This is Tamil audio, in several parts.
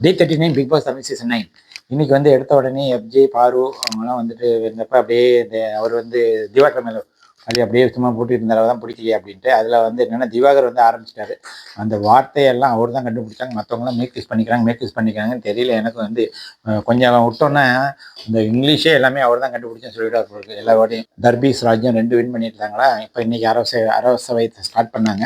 Day thirty nine big boss Tamil season nine இன்னைக்கு வந்து எடுத்த உடனே எஃப்ஜே பாரு அவங்கலாம் வந்துட்டு இருந்தப்ப அப்படியே அவர் வந்து திவாகர் மேலே அது அப்படியே சும்மா போட்டுட்டு இருந்தாரு தான் பிடிக்கலையே அப்படின்ட்டு அதில் வந்து என்னென்னா திவாகர் வந்து ஆரம்பிச்சிட்டாரு. அந்த வார்த்தையெல்லாம் அவர் தான் கண்டுபிடிச்சாங்க. மற்றவங்களாம் மேக் யூஸ் பண்ணிக்கிறாங்க மேக் யூஸ் பண்ணிக்கிறாங்கன்னு தெரியல. எனக்கு வந்து கொஞ்சம் விட்டோன்னே இந்த இங்கிலீஷே எல்லாமே அவர் தான் கண்டுபிடிச்சேன்னு சொல்லிட்டு அவர் எல்லா வாட்டியும் தர்பீஸ் ராஜ்யம் ரெண்டு வின் பண்ணியிருந்தாங்களா இப்போ இன்னைக்கு அரச அரசவை ஸ்டார்ட் பண்ணாங்க.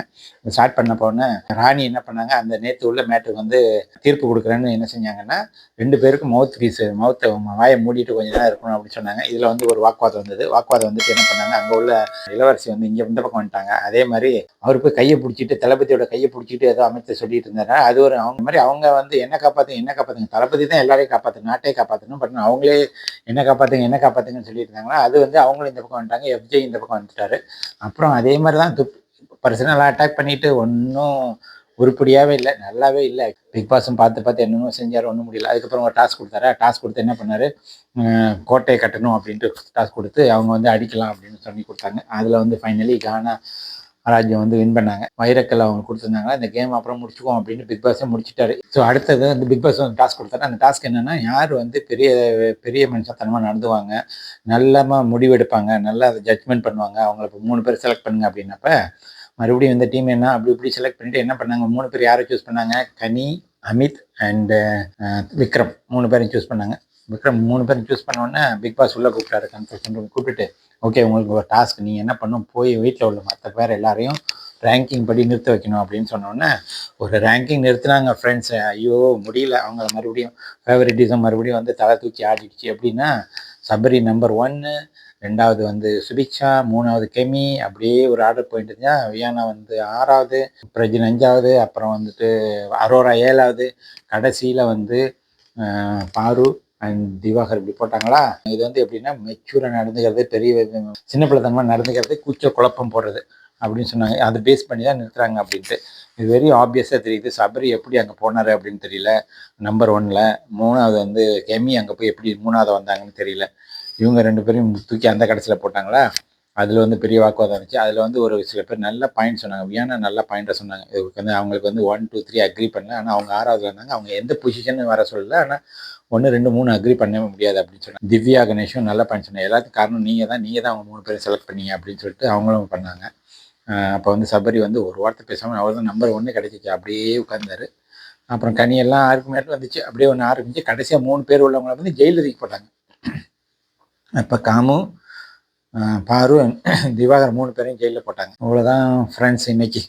ஸ்டார்ட் பண்ண போன ராணி என்ன பண்ணாங்க அந்த நேற்று உள்ள மேட்டுக்கு வந்து தீர்ப்பு கொடுக்குறேன்னு என்ன செஞ்சாங்கன்னா ரெண்டு பேருக்கும் மவுத் பீஸ் மவுத்தை வாயை மூடிட்டு கொஞ்சம் நேரம் இருக்கணும் அப்படின்னு சொன்னாங்க. இதில் வந்து ஒரு வாக்குவாதம் வந்தது. வாக்குவாதம் வந்துட்டு என்ன பண்ணாங்க அங்கே உள்ள இளவரசி வந்து இங்கே இந்த பக்கம் வந்துட்டாங்க. அதே மாதிரி அவர் போய் கையை பிடிச்சிட்டு தளபதியோட கையை பிடிச்சிட்டு ஏதோ அமைச்சர் சொல்லிட்டு இருந்தாரு. அது ஒரு அவங்க மாதிரி அவங்க வந்து என்ன காப்பாத்துங்க என்ன காப்பாத்துங்க தளபதி தான் எல்லாரையும் காப்பாற்று நாட்டை காப்பாற்றணும் பட் அவங்களே என்ன காப்பாத்துங்க என்ன காப்பாத்துங்கன்னு சொல்லிட்டு இருந்தாங்கன்னா அது வந்து அவங்களும் இந்த பக்கம் வந்துட்டாங்க எஃப்ஜே இந்த பக்கம் வந்துட்டாரு. அப்புறம் அதே மாதிரி தான் துப் பர்சனலாக அட்டாக் பண்ணிட்டு ஒன்றும் உருப்படியாகவே இல்லை நல்லாவே இல்லை. பிக் பாஸும் பார்த்து பார்த்து என்னென்னும் செஞ்சார் ஒன்றும் முடியல. அதுக்கப்புறம் ஒரு டாஸ்க் கொடுத்தாரு. டாஸ்க் கொடுத்து என்ன பண்ணார்? கோட்டையை கட்டணும் அப்படின்ட்டு டாஸ்க் கொடுத்து அவங்க வந்து அடிக்கலாம் அப்படின்னு சொல்லி கொடுத்தாங்க. அதில் வந்து ஃபைனலி கானா ராஜ்யம் வந்து வின் பண்ணாங்க. வைரக்கல் அவங்க கொடுத்துருந்தாங்க இந்த கேம் அப்புறம் முடிச்சுக்குவோம் அப்படின்னு பிக் பாஸே முடிச்சுட்டாரு. ஸோ அடுத்தது வந்து பிக் பாஸ் வந்து டாஸ்க் கொடுத்தாரு. அந்த டாஸ்க் என்னன்னா யார் வந்து பெரிய பெரிய மனுஷத்தனமாக நடந்துவாங்க நல்லமாக முடிவெடுப்பாங்க நல்லா அதை ஜட்ஜ்மெண்ட் பண்ணுவாங்க அவங்கள இப்போ மூணு பேர் செலக்ட் பண்ணுங்க அப்படின்னப்ப மறுபடியும் இந்த டீம் என்ன அப்படி இப்படி செலக்ட் பண்ணிட்டு என்ன பண்ணாங்க? மூணு பேர் யாரை சூஸ் பண்ணாங்க? கனி அமித் அண்டு விக்ரம். மூணு பேரும் சூஸ் பண்ணாங்க. விக்ரம் மூணு பேரும் சூஸ் பண்ணோன்னே பிக் பாஸ் உள்ளே கூப்பிட்டாரு கன்ஃபர்ஷன் ரூம் கூப்பிட்டுட்டு ஓகே உங்களுக்கு ஒரு டாஸ்க் நீங்கள் என்ன பண்ணும்? போய் வீட்டில் உள்ள மற்ற பேர் எல்லாரையும் ரேங்கிங் படி நிறுத்த வைக்கணும் அப்படின்னு சொன்னோன்னே ஒரு ரேங்கிங் நிறுத்தினாங்க ஃப்ரெண்ட்ஸ் ஐயோ முடியல. அவங்க மறுபடியும் ஃபேவரட்டிசம் மறுபடியும் வந்து தலை தூக்கி ஆடிடுச்சு. அப்படின்னா சபரி நம்பர் ஒன்று ரெண்டாவது வந்து சுபிக்ஷா மூணாவது கெமி அப்படியே ஒரு ஆர்டர் போயிட்டு இருந்தா வியானா வந்து ஆறாவது பிரஜின் அஞ்சாவது அப்புறம் வந்துட்டு அரோரா ஏழாவது கடைசியில் வந்து பாரு அண்ட் திவாகர் இப்படி போட்டாங்களா? இது வந்து எப்படின்னா மெச்சூராக நடந்துக்கிறது பெரிய சின்ன பிள்ளைத்தனமாக நடந்துக்கிறது கூச்ச குழப்பம் போடுறது. அப்படின்னு சொன்னாங்க. அதை பேஸ் பண்ணி தான் நிறுத்துறாங்க அப்படின்ட்டு. இது வெரி ஆப்வியஸாக தெரியுது. சபரி எப்படி அங்கே போனார் அப்படின்னு தெரியல. நம்பர் ஒன்னில் மூணாவது வந்து கெமி அங்கே போய் எப்படி மூணாவது வந்தாங்கன்னு தெரியல. இவங்க ரெண்டு பேரும் தூக்கி அந்த கடைசியில் போட்டாங்களா? அதில் வந்து பெரிய வாக்குவாதம் இருந்துச்சு. அதில் வந்து ஒரு சில பேர் நல்ல பாயிண்ட் சொன்னாங்க. வியானா நல்ல பாயிண்ட்டை சொன்னாங்க. இதுக்கு வந்து அவங்களுக்கு வந்து ஒன் டூ த்ரீ அக்ரி பண்ணல. ஆனால் அவங்க ஆறாவது வந்தாங்க அவங்க எந்த பொசிஷன் வர சொல்லல. ஆனால் ஒன்று ரெண்டு மூணு அக்ரி பண்ணவே முடியாது அப்படின்னு சொன்னாங்க. திவ்யா கணேஷும் நல்ல பாயிண்ட் சொன்னாங்க. எல்லாத்துக்கும் காரணம் நீங்கள் தான் நீங்கள் தான் அவங்க மூணு பேரும் செலக்ட் பண்ணீங்க அப்படின்னு சொல்லிட்டு அவங்களும் பண்ணாங்க. அப்போ வந்து சபரி வந்து ஒரு வார்த்தை பேசாமல் அவர் தான் நம்பர் ஒன்று கிடைச்சிச்சு அப்படியே உட்கார்ந்தாரு. அப்புறம் கனியெல்லாம் ஆர்குமெண்ட் வந்துச்சு அப்படியே ஒன்று ஆரம்பிச்சு கடைசியாக மூணு பேர் உள்ளவங்களை வந்து ஜெயிலில் தூக்கி போட்டாங்க. அப்போ காமு பாரு திவாகர் மூணு பேரையும் ஜெயிலில் போட்டாங்க. அவ்வளோதான் ஃப்ரெண்ட்ஸ் இன்னைக்கு.